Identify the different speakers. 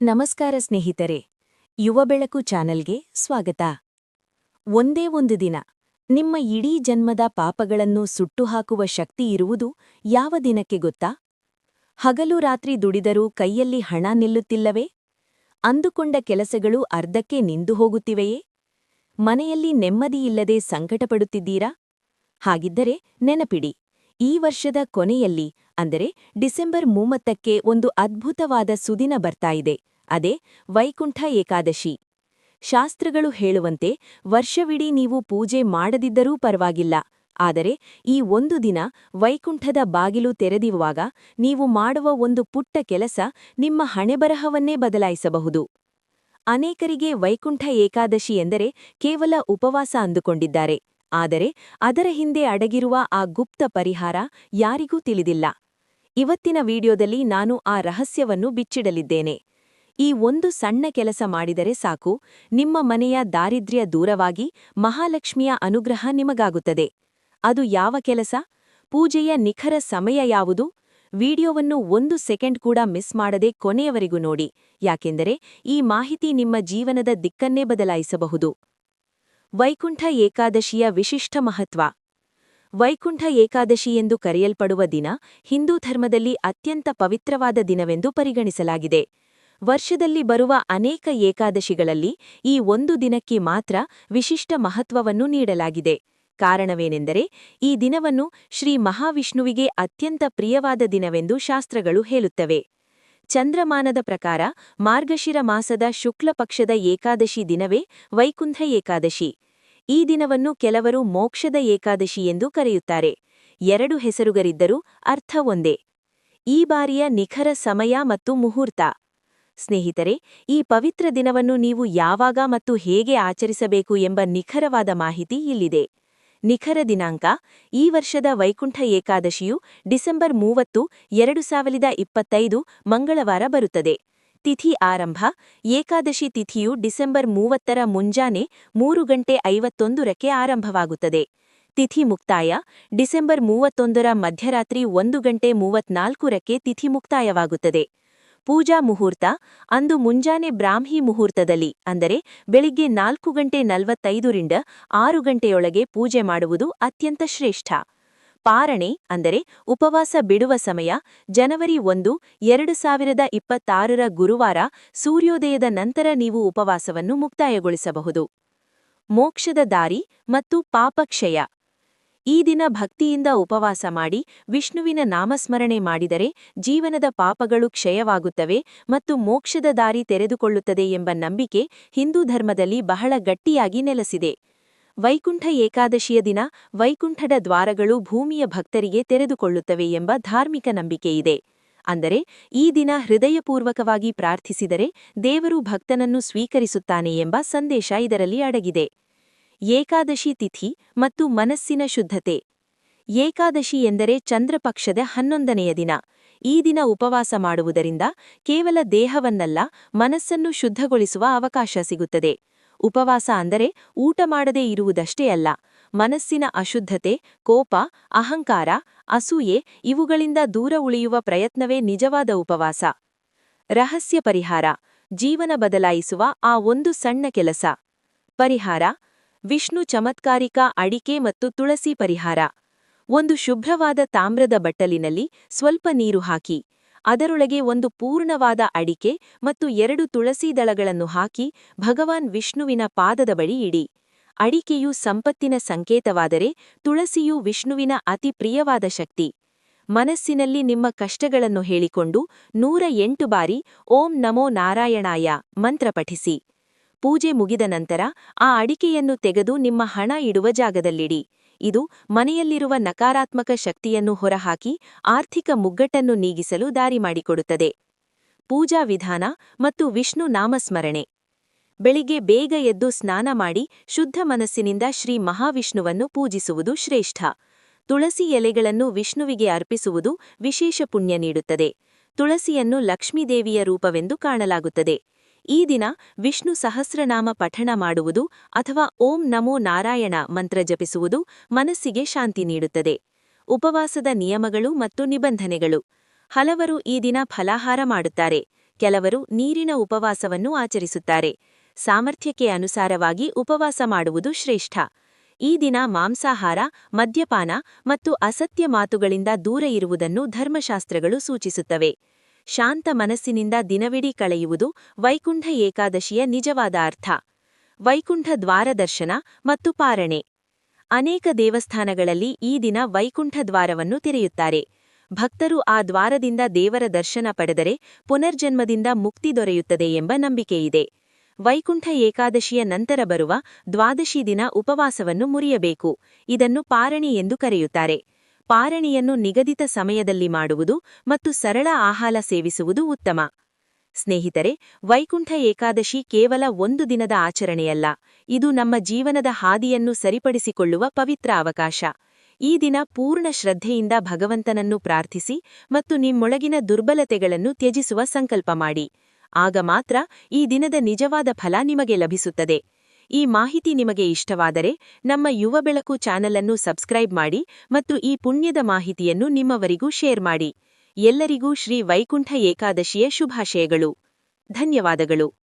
Speaker 1: ನಮಸ್ಕಾರ ಸ್ನೇಹಿತರೆ, ಯುವ ಬೆಳಕು ಚಾನಲ್ಗೆ ಸ್ವಾಗತ. ಒಂದೇ ಒಂದು ದಿನ, ನಿಮ್ಮ ಇಡೀ ಜನ್ಮದ ಪಾಪಗಳನ್ನು ಸುಟ್ಟುಹಾಕುವ ಶಕ್ತಿ ಇರುವುದು ಯಾವ ದಿನಕ್ಕೆ ಗೊತ್ತಾ? ಹಗಲು ರಾತ್ರಿ ದುಡಿದರೂ ಕೈಯಲ್ಲಿ ಹಣ ನಿಲ್ಲುತ್ತಿಲ್ಲವೇ? ಅಂದುಕೊಂಡ ಕೆಲಸಗಳು ಅರ್ಧಕ್ಕೆ ನಿಂದು ಹೋಗುತ್ತಿವೆಯೇ? ಮನೆಯಲ್ಲಿ ನೆಮ್ಮದಿಯಿಲ್ಲದೆ ಸಂಕಟಪಡುತ್ತಿದ್ದೀರಾ? ಹಾಗಿದ್ದರೆ ನೆನಪಿಡಿ, ಈ ವರ್ಷದ ಕೊನೆಯಲ್ಲಿ ಅಂದರೆ ಡಿಸೆಂಬರ್ ಮೂವತ್ತಕ್ಕೆ ಒಂದು ಅದ್ಭುತವಾದ ಸುದಿನ ಬರ್ತಾ ಇದೆ. ಅದೇ ವೈಕುಂಠ ಏಕಾದಶಿ. ಶಾಸ್ತ್ರಗಳು ಹೇಳುವಂತೆ ವರ್ಷವಿಡೀ ನೀವು ಪೂಜೆ ಮಾಡದಿದ್ದರೂ ಪರವಾಗಿಲ್ಲ. ಆದರೆ ಈ ಒಂದು ದಿನ ವೈಕುಂಠದ ಬಾಗಿಲು ತೆರೆದಿರುವಾಗ ನೀವು ಮಾಡುವ ಒಂದು ಪುಟ್ಟ ಕೆಲಸ ನಿಮ್ಮ ಹಣೆಬರಹವನ್ನೇ ಬದಲಾಯಿಸಬಹುದು. ಅನೇಕರಿಗೆ ವೈಕುಂಠ ಏಕಾದಶಿ ಎಂದರೆ ಕೇವಲ ಉಪವಾಸ ಅಂದುಕೊಂಡಿದ್ದಾರೆ. ಆದರೆ ಅದರ ಹಿಂದೆ ಅಡಗಿರುವ ಆ ಗುಪ್ತ ಪರಿಹಾರ ಯಾರಿಗೂ ತಿಳಿದಿಲ್ಲ. ಇವತ್ತಿನ ವಿಡಿಯೋದಲ್ಲಿ ನಾನು ಆ ರಹಸ್ಯವನ್ನು ಬಿಚ್ಚಿಡಲಿದ್ದೇನೆ. ಈ ಒಂದು ಸಣ್ಣ ಕೆಲಸ ಮಾಡಿದರೆ ಸಾಕು. ನಿಮ್ಮ ಮನೆಯ ದಾರಿದ್ರ್ಯ ದೂರವಾಗಿ ಮಹಾಲಕ್ಷ್ಮಿಯ ಅನುಗ್ರಹ ನಿಮಗಾಗುತ್ತದೆ. ಅದು ಯಾವ ಕೆಲಸ? ಪೂಜೆಯ ನಿಖರ ಸಮಯ ಯಾವುದು? ವಿಡಿಯೋವನ್ನು ಒಂದು ಸೆಕೆಂಡ್ ಕೂಡ ಮಿಸ್ ಮಾಡದೆ ಕೊನೆಯವರೆಗೂ ನೋಡಿ. ಯಾಕೆಂದರೆ ಈ ಮಾಹಿತಿ ನಿಮ್ಮ ಜೀವನದ ದಿಕ್ಕನ್ನೇ ಬದಲಾಯಿಸಬಹುದು. ವೈಕುಂಠ ಏಕಾದಶಿಯ ವಿಶಿಷ್ಟ ಮಹತ್ವ. ವೈಕುಂಠ ಏಕಾದಶಿ ಎಂದು ಕರೆಯಲ್ಪಡುವ ದಿನ ಹಿಂದೂ ಧರ್ಮದಲ್ಲಿ ಅತ್ಯಂತ ಪವಿತ್ರವಾದ ದಿನವೆಂದು ಪರಿಗಣಿಸಲಾಗಿದೆ. ವರ್ಷದಲ್ಲಿ ಬರುವ ಅನೇಕ ಏಕಾದಶಿಗಳಲ್ಲಿ ಈ ಒಂದು ದಿನಕ್ಕೆ ಮಾತ್ರ ವಿಶಿಷ್ಟ ಮಹತ್ವವನ್ನು ನೀಡಲಾಗಿದೆ. ಕಾರಣವೇನೆಂದರೆ ಈ ದಿನವನ್ನು ಶ್ರೀ ಮಹಾವಿಷ್ಣುವಿಗೆ ಅತ್ಯಂತ ಪ್ರಿಯವಾದ ದಿನವೆಂದು ಶಾಸ್ತ್ರಗಳು ಹೇಳುತ್ತವೆ. ಚಂದ್ರಮಾನದ ಪ್ರಕಾರ ಮಾರ್ಗಶಿರ ಮಾಸದ ಶುಕ್ಲ ಪಕ್ಷದ ಏಕಾದಶಿ ದಿನವೇ ವೈಕುಂಠ ಏಕಾದಶಿ. ಈ ದಿನವನ್ನು ಕೆಲವರು ಮೋಕ್ಷದ ಏಕಾದಶಿ ಎಂದು ಕರೆಯುತ್ತಾರೆ. ಎರಡು ಹೆಸರುಗರಿದ್ದರೂ ಅರ್ಥ ಒಂದೇ. ಈ ಬಾರಿಯ ನಿಖರ ಸಮಯ ಮತ್ತು ಮುಹೂರ್ತ. ಸ್ನೇಹಿತರೆ, ಈ ಪವಿತ್ರ ದಿನವನ್ನು ನೀವು ಯಾವಾಗ ಮತ್ತು ಹೇಗೆ ಆಚರಿಸಬೇಕು ಎಂಬ ನಿಖರವಾದ ಮಾಹಿತಿ ಇಲ್ಲಿದೆ. ನಿಖರ ದಿನಾಂಕ, ಈ ವರ್ಷದ ವೈಕುಂಠ ಏಕಾದಶಿಯು ಡಿಸೆಂಬರ್ ಮೂವತ್ತು, ಎರಡು ಸಾವಿರದ ಇಪ್ಪತ್ತೈದು ಮಂಗಳವಾರ ಬರುತ್ತದೆ. ತಿಥಿ ಆರಂಭ, ಏಕಾದಶಿ ತಿಥಿಯು ಡಿಸೆಂಬರ್ ಮೂವತ್ತರ ಮುಂಜಾನೆ ಮೂರು ಗಂಟೆ ಐವತ್ತೊಂದರಕ್ಕೆ ಆರಂಭವಾಗುತ್ತದೆ. ತಿಥಿ ಮುಕ್ತಾಯ, ಡಿಸೆಂಬರ್ ಮೂವತ್ತೊಂದರ ಮಧ್ಯರಾತ್ರಿ ಒಂದು ಗಂಟೆ ಮೂವತ್ನಾಲ್ಕರಕ್ಕೆ ತಿಥಿ ಮುಕ್ತಾಯವಾಗುತ್ತದೆ. ಪೂಜಾ ಮುಹೂರ್ತ, ಅಂದು ಮುಂಜಾನೆ ಬ್ರಾಹ್ಮಿ ಮುಹೂರ್ತದಲ್ಲಿ, ಅಂದರೆ ಬೆಳಿಗ್ಗೆ ನಾಲ್ಕು ಗಂಟೆ ನಲವತ್ತೈದರಿಂದ ಆರು ಗಂಟೆಯೊಳಗೆ ಪೂಜೆ ಮಾಡುವುದು ಅತ್ಯಂತ ಶ್ರೇಷ್ಠ. ಪಾರಣೆ, ಅಂದರೆ ಉಪವಾಸ ಬಿಡುವ ಸಮಯ, ಜನವರಿ ಒಂದು, ಎರಡು ಸಾವಿರದ ಇಪ್ಪತ್ತಾರರ ಗುರುವಾರ ಸೂರ್ಯೋದಯದ ನಂತರ ನೀವು ಉಪವಾಸವನ್ನು ಮುಕ್ತಾಯಗೊಳಿಸಬಹುದು. ಮೋಕ್ಷದ ದಾರಿ ಮತ್ತು ಪಾಪಕ್ಷಯ. ಈ ದಿನ ಭಕ್ತಿಯಿಂದ ಉಪವಾಸ ಮಾಡಿ, ವಿಷ್ಣುವಿನ ನಾಮಸ್ಮರಣೆ ಮಾಡಿದರೆ ಜೀವನದ ಪಾಪಗಳು ಕ್ಷಯವಾಗುತ್ತವೆ ಮತ್ತು ಮೋಕ್ಷದ ದಾರಿ ತೆರೆದುಕೊಳ್ಳುತ್ತದೆ ಎಂಬ ನಂಬಿಕೆ ಹಿಂದೂ ಧರ್ಮದಲ್ಲಿ ಬಹಳ ಗಟ್ಟಿಯಾಗಿ ನೆಲೆಸಿದೆ. ವೈಕುಂಠ ಏಕಾದಶಿಯ ದಿನ ವೈಕುಂಠದ ದ್ವಾರಗಳು ಭೂಮಿಯ ಭಕ್ತರಿಗೆ ತೆರೆದುಕೊಳ್ಳುತ್ತವೆ ಎಂಬ ಧಾರ್ಮಿಕ ನಂಬಿಕೆಯಿದೆ ಅಂದರೆ, ಈ ದಿನ ಹೃದಯಪೂರ್ವಕವಾಗಿ ಪ್ರಾರ್ಥಿಸಿದರೆ ದೇವರು ಭಕ್ತನನ್ನು ಸ್ವೀಕರಿಸುತ್ತಾನೆ ಎಂಬ ಸಂದೇಶ ಇದರಲ್ಲಿ ಅಡಗಿದೆ. ಏಕಾದಶಿ ತಿಥಿ ಮತ್ತು ಮನಸ್ಸಿನ ಶುದ್ಧತೆ. ಏಕಾದಶಿ ಎಂದರೆ ಚಂದ್ರಪಕ್ಷದ ಹನ್ನೊಂದನೆಯ ದಿನ. ಈ ದಿನ ಉಪವಾಸ ಮಾಡುವುದರಿಂದ ಕೇವಲ ದೇಹವನ್ನಲ್ಲ, ಮನಸ್ಸನ್ನು ಶುದ್ಧಗೊಳಿಸುವ ಅವಕಾಶ ಸಿಗುತ್ತದೆ. ಉಪವಾಸ ಅಂದರೆ ಊಟ ಮಾಡದೇ ಇರುವುದಷ್ಟೇ ಅಲ್ಲ. ಮನಸ್ಸಿನ ಅಶುದ್ಧತೆ, ಕೋಪ, ಅಹಂಕಾರ, ಅಸೂಯೆ ಇವುಗಳಿಂದ ದೂರ ಉಳಿಯುವ ಪ್ರಯತ್ನವೇ ನಿಜವಾದ ಉಪವಾಸ. ರಹಸ್ಯ ಪರಿಹಾರ. ಜೀವನ ಬದಲಾಯಿಸುವ ಆ ಒಂದು ಸಣ್ಣ ಕೆಲಸ. ಪರಿಹಾರ. ವಿಷ್ಣು ಚಮತ್ಕಾರಿಕ ಅಡಿಕೆ ಮತ್ತು ತುಳಸಿ ಪರಿಹಾರ. ಒಂದು ಶುಭ್ರವಾದ ತಾಮ್ರದ ಬಟ್ಟಲಿನಲ್ಲಿ ಸ್ವಲ್ಪ ನೀರು ಹಾಕಿ. ಅದರೊಳಗೆ ಒಂದು ಪೂರ್ಣವಾದ ಅಡಿಕೆ ಮತ್ತು ಎರಡು ತುಳಸಿ ದಳಗಳನ್ನು ಹಾಕಿ ಭಗವಾನ್ ವಿಷ್ಣುವಿನ ಪಾದದ ಬಳಿ ಇಡಿ. ಅಡಿಕೆಯು ಸಂಪತ್ತಿನ ಸಂಕೇತವಾದರೆ ತುಳಸಿಯು ವಿಷ್ಣುವಿನ ಅತಿ ಪ್ರಿಯವಾದ ಶಕ್ತಿ. ಮನಸ್ಸಿನಲ್ಲಿ ನಿಮ್ಮ ಕಷ್ಟಗಳನ್ನು ಹೇಳಿಕೊಂಡು ನೂರ ಎಂಟು ಬಾರಿ ಓಂ ನಮೋ ನಾರಾಯಣಾಯ ಮಂತ್ರ ಪಠಿಸಿ. ಪೂಜೆ ಮುಗಿದ ನಂತರ ಆ ಅಡಿಕೆಯನ್ನು ತೆಗೆದು ನಿಮ್ಮ ಹಣ ಇಡುವ ಜಾಗದಲ್ಲಿಡಿ. ಇದು ಮನೆಯಲ್ಲಿರುವ ನಕಾರಾತ್ಮಕ ಶಕ್ತಿಯನ್ನು ಹೊರಹಾಕಿ ಆರ್ಥಿಕ ಮುಗ್ಗಟ್ಟನ್ನು ನೀಗಿಸಲು ದಾರಿ ಮಾಡಿಕೊಡುತ್ತದೆ. ಪೂಜಾ ವಿಧಾನ ಮತ್ತು ವಿಷ್ಣು ನಾಮಸ್ಮರಣೆ. ಬೆಳಿಗ್ಗೆ ಬೇಗ ಎದ್ದು ಸ್ನಾನ ಮಾಡಿ ಶುದ್ಧ ಮನಸ್ಸಿನಿಂದ ಶ್ರೀ ಮಹಾವಿಷ್ಣುವನ್ನು ಪೂಜಿಸುವುದು ಶ್ರೇಷ್ಠ. ತುಳಸಿ ಎಲೆಗಳನ್ನು ವಿಷ್ಣುವಿಗೆ ಅರ್ಪಿಸುವುದು ವಿಶೇಷ ಪುಣ್ಯ ನೀಡುತ್ತದೆ. ತುಳಸಿಯನ್ನು ಲಕ್ಷ್ಮೀದೇವಿಯ ರೂಪವೆಂದು ಕಾಣಲಾಗುತ್ತದೆ. ಈ ದಿನ ವಿಷ್ಣು ಸಹಸ್ರನಾಮ ಪಠಣ ಮಾಡುವುದು ಅಥವಾ ಓಂ ನಮೋ ನಾರಾಯಣ ಮಂತ್ರ ಜಪಿಸುವುದು ಮನಸ್ಸಿಗೆ ಶಾಂತಿ ನೀಡುತ್ತದೆ. ಉಪವಾಸದ ನಿಯಮಗಳು ಮತ್ತು ನಿಬಂಧನೆಗಳು. ಹಲವರು ಈ ದಿನ ಫಲಾಹಾರ ಮಾಡುತ್ತಾರೆ. ಕೆಲವರು ನೀರಿನ ಉಪವಾಸವನ್ನು ಆಚರಿಸುತ್ತಾರೆ. ಸಾಮರ್ಥ್ಯಕ್ಕೆ ಅನುಸಾರವಾಗಿ ಉಪವಾಸ ಮಾಡುವುದು ಶ್ರೇಷ್ಠ. ಈ ದಿನ ಮಾಂಸಾಹಾರ, ಮದ್ಯಪಾನ ಮತ್ತು ಅಸತ್ಯ ಮಾತುಗಳಿಂದ ದೂರ ಇರುವುದನ್ನು ಧರ್ಮಶಾಸ್ತ್ರಗಳು ಸೂಚಿಸುತ್ತವೆ. ಶಾಂತ ಮನಸ್ಸಿನಿಂದ ದಿನವಿಡೀ ಕಳೆಯುವುದು ವೈಕುಂಠ ಏಕಾದಶಿಯ ನಿಜವಾದ ಅರ್ಥ. ವೈಕುಂಠ ದ್ವಾರದರ್ಶನ ಮತ್ತು ಪಾರಣೆ. ಅನೇಕ ದೇವಸ್ಥಾನಗಳಲ್ಲಿ ಈ ದಿನ ವೈಕುಂಠ ದ್ವಾರವನ್ನು ತೆರೆಯುತ್ತಾರೆ. ಭಕ್ತರು ಆ ದ್ವಾರದಿಂದ ದೇವರ ದರ್ಶನ ಪಡೆದರೆ ಪುನರ್ಜನ್ಮದಿಂದ ಮುಕ್ತಿ ದೊರೆಯುತ್ತದೆ ಎಂಬ ನಂಬಿಕೆಯಿದೆ. ವೈಕುಂಠ ಏಕಾದಶಿಯ ನಂತರ ಬರುವ ದ್ವಾದಶಿ ದಿನ ಉಪವಾಸವನ್ನು ಮುರಿಯಬೇಕು. ಇದನ್ನು ಪಾರಣಿ ಎಂದು ಕರೆಯುತ್ತಾರೆ. ಪಾರಣಿಯನ್ನು ನಿಗದಿತ ಸಮಯದಲ್ಲಿ ಮಾಡುವುದು ಮತ್ತು ಸರಳ ಆಹಾರ ಸೇವಿಸುವುದು ಉತ್ತಮ. ಸ್ನೇಹಿತರೆ, ವೈಕುಂಠ ಏಕಾದಶಿ ಕೇವಲ ಒಂದು ದಿನದ ಆಚರಣೆಯಲ್ಲ. ಇದು ನಮ್ಮ ಜೀವನದ ಹಾದಿಯನ್ನು ಸರಿಪಡಿಸಿಕೊಳ್ಳುವ ಪವಿತ್ರ ಅವಕಾಶ. ಈ ದಿನ ಪೂರ್ಣ ಶ್ರದ್ಧೆಯಿಂದ ಭಗವಂತನನ್ನು ಪ್ರಾರ್ಥಿಸಿ ಮತ್ತು ನಿಮ್ಮೊಳಗಿನ ದುರ್ಬಲತೆಗಳನ್ನು ತ್ಯಜಿಸುವ ಸಂಕಲ್ಪ ಮಾಡಿ. ಆಗ ಮಾತ್ರ ಈ ದಿನದ ನಿಜವಾದ ಫಲ ನಿಮಗೆ ಲಭಿಸುತ್ತದೆ. ಈ ಮಾಹಿತಿ ನಿಮಗೆ ಇಷ್ಟವಾದರೆ ನಮ್ಮ ಯುವ ಬೆಳಕು ಚಾನಲ್ ಅನ್ನು ಸಬ್ಸ್ಕ್ರೈಬ್ ಮಾಡಿ ಮತ್ತು ಈ ಪುಣ್ಯದ ಮಾಹಿತಿಯನ್ನು ನಿಮ್ಮವರಿಗೂ ಶೇರ್ ಮಾಡಿ. ಎಲ್ಲರಿಗೂ ಶ್ರೀ ವೈಕುಂಠ ಏಕಾದಶಿಯ ಶುಭಾಶಯಗಳು. ಧನ್ಯವಾದಗಳು.